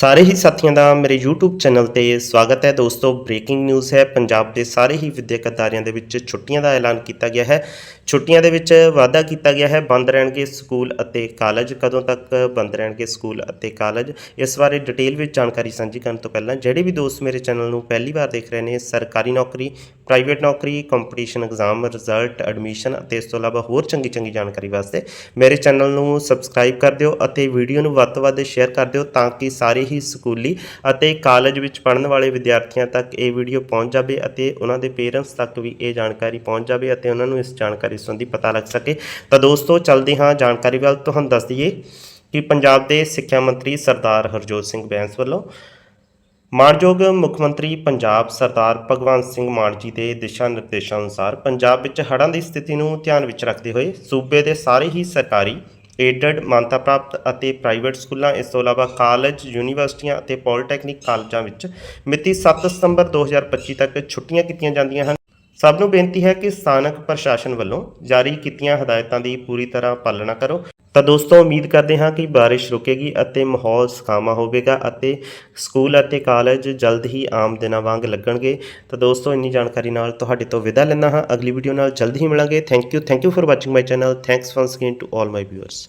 ਸਾਰੇ ਹੀ ਸਾਥੀਆਂ ਦਾ ਮੇਰੇ YouTube ਚੈਨਲ ਤੇ ਸਵਾਗਤ ਹੈ। ਦੋਸਤੋ ਬ੍ਰੇਕਿੰਗ ਨਿਊਜ਼ ਹੈ। ਪੰਜਾਬ ਦੇ ਸਾਰੇ ਹੀ ਵਿਦਿਅਕ ਅਦਾਰਿਆਂ ਦੇ ਵਿੱਚ ਛੁੱਟੀਆਂ ਦਾ ਐਲਾਨ ਕੀਤਾ ਗਿਆ ਹੈ। ਛੁੱਟੀਆਂ ਦੇ ਵਿੱਚ ਵਾਅਦਾ ਕੀਤਾ ਗਿਆ ਹੈ, ਬੰਦ ਰਹਿਣਗੇ ਸਕੂਲ ਅਤੇ ਕਾਲਜ। ਕਦੋਂ ਤੱਕ ਬੰਦ ਰਹਿਣਗੇ ਸਕੂਲ ਅਤੇ ਕਾਲਜ? ਇਸ ਬਾਰੇ ਡਿਟੇਲ ਵਿੱਚ ਜਾਣਕਾਰੀ ਸਾਂਝੀ ਕਰਨ ਤੋਂ ਪਹਿਲਾਂ, ਜਿਹੜੇ ਵੀ ਦੋਸਤ ਮੇਰੇ ਚੈਨਲ ਨੂੰ ਪਹਿਲੀ ਵਾਰ ਦੇਖ ਰਹੇ ਨੇ, ਸਰਕਾਰੀ ਨੌਕਰੀ ਪ੍ਰਾਈਵੇਟ ਨੌਕਰੀ ਕੰਪੀਟੀਸ਼ਨ ਐਗਜ਼ਾਮ ਰਿਜ਼ਲਟ ਐਡਮਿਸ਼ਨ ਅਤੇ ਇਸ ਤੋਂ ਇਲਾਵਾ ਹੋਰ ਚੰਗੀ ਚੰਗੀ ਜਾਣਕਾਰੀ ਵਾਸਤੇ ਮੇਰੇ ਚੈਨਲ ਨੂੰ ਸਬਸਕ੍ਰਾਈਬ ਕਰ ਦਿਓ ਅਤੇ ਵੀਡੀਓ ਨੂੰ ਵੱਧ ਤੋਂ ਵੱਧ ਸ਼ੇਅਰ ਕਰ ਦਿਓ ਤਾਂ ਕਿ ਸਾਰੇ ਹੀ ਸਕੂਲੀ ਅਤੇ ਕਾਲਜ ਵਿੱਚ ਪੜ੍ਹਨ ਵਾਲੇ ਵਿਦਿਆਰਥੀਆਂ ਤੱਕ ਇਹ ਵੀਡੀਓ ਪਹੁੰਚ ਜਾਵੇ ਅਤੇ ਉਹਨਾਂ ਦੇ ਪੇਰੈਂਟਸ ਤੱਕ ਵੀ ਇਹ ਜਾਣਕਾਰੀ ਪਹੁੰਚ ਜਾਵੇ ਅਤੇ ਉਹਨਾਂ ਨੂੰ ਇਸ ਜਾਣਕਾਰੀ ਸੰਬੰਧੀ ਪਤਾ ਲੱਗ ਸਕੇ। ਤਾਂ ਦੋਸਤੋ, ਚੱਲਦੇ ਹਾਂ ਜਾਣਕਾਰੀ ਵੱਲ। ਤੁਹਾਨੂੰ ਦੱਸ ਦਈਏ ਕਿ ਪੰਜਾਬ ਦੇ ਸਿੱਖਿਆ ਮੰਤਰੀ ਸਰਦਾਰ ਹਰਜੋਤ ਸਿੰਘ ਬੈਂਸ ਵੱਲੋਂ ਮਾਣਯੋਗ ਮੁੱਖ ਮੰਤਰੀ ਪੰਜਾਬ ਸਰਦਾਰ ਭਗਵੰਤ ਸਿੰਘ ਮਾਨ ਜੀ ਦੇ ਦਿਸ਼ਾ ਨਿਰਦੇਸ਼ਾਂ ਅਨੁਸਾਰ ਪੰਜਾਬ ਵਿੱਚ ਹੜ੍ਹਾਂ ਦੀ ਸਥਿਤੀ ਨੂੰ ਧਿਆਨ ਵਿੱਚ ਰੱਖਦੇ ਹੋਏ ਸੂਬੇ ਦੇ ਸਾਰੇ ਹੀ ਸਰਕਾਰੀ ਏਡਡ ਮਾਨਤਾ ਪ੍ਰਾਪਤ ਅਤੇ ਪ੍ਰਾਈਵੇਟ ਸਕੂਲਾਂ, ਇਸ ਤੋਂ ਇਲਾਵਾ ਕਾਲਜ ਯੂਨੀਵਰਸਿਟੀਆਂ ਅਤੇ ਪੋਲੀਟੈਕਨਿਕ ਕਾਲਜਾਂ ਵਿੱਚ ਮਿਤੀ 7 ਸਤੰਬਰ 2025 ਤੱਕ ਛੁੱਟੀਆਂ ਕੀਤੀਆਂ ਜਾਂਦੀਆਂ ਹਨ। ਸਭ ਨੂੰ ਬੇਨਤੀ ਹੈ ਕਿ ਸਥਾਨਕ ਪ੍ਰਸ਼ਾਸਨ ਵੱਲੋਂ ਜਾਰੀ ਕੀਤੀਆਂ ਹਦਾਇਤਾਂ ਦੀ ਪੂਰੀ ਤਰ੍ਹਾਂ ਪਾਲਣਾ ਕਰੋ। ਤਾਂ ਦੋਸਤੋ, ਉਮੀਦ ਕਰਦੇ ਹਾਂ ਕਿ ਬਾਰਿਸ਼ ਰੁਕੇਗੀ ਅਤੇ ਮਾਹੌਲ ਸੁਖਾਵਾਂ ਹੋਵੇਗਾ ਅਤੇ ਸਕੂਲ ਅਤੇ ਕਾਲਜ ਜਲਦ ਹੀ ਆਮ ਦਿਨਾਂ ਵਾਂਗ ਲੱਗਣਗੇ। ਤਾਂ ਦੋਸਤੋ, ਇੰਨੀ ਜਾਣਕਾਰੀ ਨਾਲ ਤੁਹਾਡੇ ਤੋਂ ਵਿਦਾ ਲੈਂਦਾ ਹਾਂ। ਅਗਲੀ ਵੀਡੀਓ ਨਾਲ ਜਲਦ ਹੀ ਮਿਲਾਂਗੇ। Thank you thank you for watching my channel thanks once again to all my viewers